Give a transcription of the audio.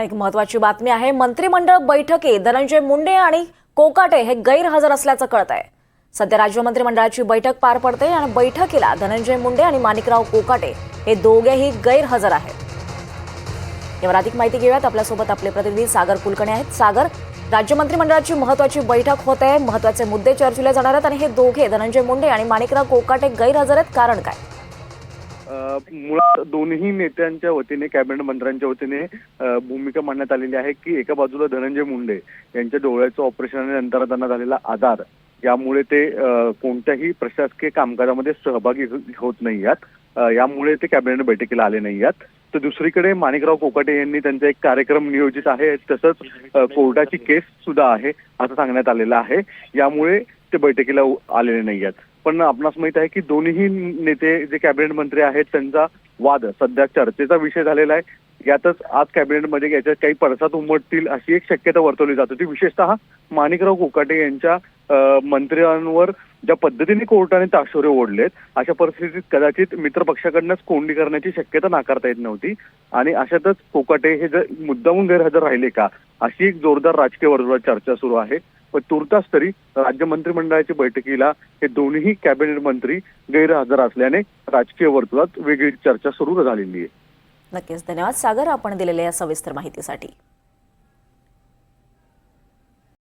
एक महत्वाची बातमी आहे मंत्रिमंडळ बैठकी धनंजय मुंडे आणि कोकाटे हे गैरहजर असल्याचं कळत आहे सध्या राज्य मंत्रिमंडळाची बैठक पार पडते आणि बैठकीला धनंजय मुंडे आणि माणिकराव कोकाटे हे दोघेही गैरहजर आहेत. यावर अधिक माहिती घेऊयात. आपल्यासोबत आपले प्रतिनिधी सागर कुलकर्णी आहेत. सागर राज्य मंत्रिमंडळाची महत्वाची बैठक होत आहे. महत्त्वाचे मुद्दे चर्चिले जाणार आहेत आणि हे दोघे धनंजय मुंडे आणि माणिकराव कोकाटे गैरहजर आहेत. कारण काय? मुळात दोन्ही नेत्यांच्या वतीने कॅबिनेट मंत्र्यांच्या वतीने भूमिका मांडण्यात आलेली आहे की एका बाजूला धनंजय मुंडे यांच्या डोळ्याचं ऑपरेशन आणि नंतर त्यांना झालेला आधार यामुळे ते कोणत्याही प्रशासकीय कामकाजामध्ये सहभागी हो-, होत नाही आहेत. यामुळे ते कॅबिनेट बैठकीला आले नाही आहेत. तर दुसरीकडे माणिकराव कोकाटे यांनी त्यांचा एक कार्यक्रम नियोजित आहे. तसंच कोर्टाची केस सुद्धा आहे असं सांगण्यात आलेलं आहे. यामुळे ते बैठकीला आलेले नाही आहेत. पण आपणास माहीत आहे की दोन्ही नेते जे कॅबिनेट मंत्री आहेत त्यांचा वाद सध्या चर्चेचा विषय झालेला आहे. यातच आज कॅबिनेटमध्ये याच्यात काही पडसाद उमटतील अशी एक शक्यता वर्तवली जात होती. विशेषतः माणिकराव कोकाटे यांच्या मंत्र्यांवर ज्या पद्धतीने कोर्टाने ताशोरे ओढलेत अशा परिस्थितीत कदाचित मित्रपक्षाकडनंच कोंडी करण्याची शक्यता नाकारता येत नव्हती. आणि अशातच कोकाटे हे जर मुद्दामून गैरहजर राहिले का अशी एक जोरदार राजकीय वर्तुळात चर्चा सुरू आहे. तुर्तास तरी राज्य मंत्रिमंडळाच्या बैठकीला हे दोन्ही कॅबिनेट मंत्री गैरहजर असल्याने राजकीय वर्तुळात वेगळी चर्चा सुरू झालेली आहे. नक्कीच. धन्यवाद. सागर आपण दिलेल्या या सविस्तर माहितीसाठी.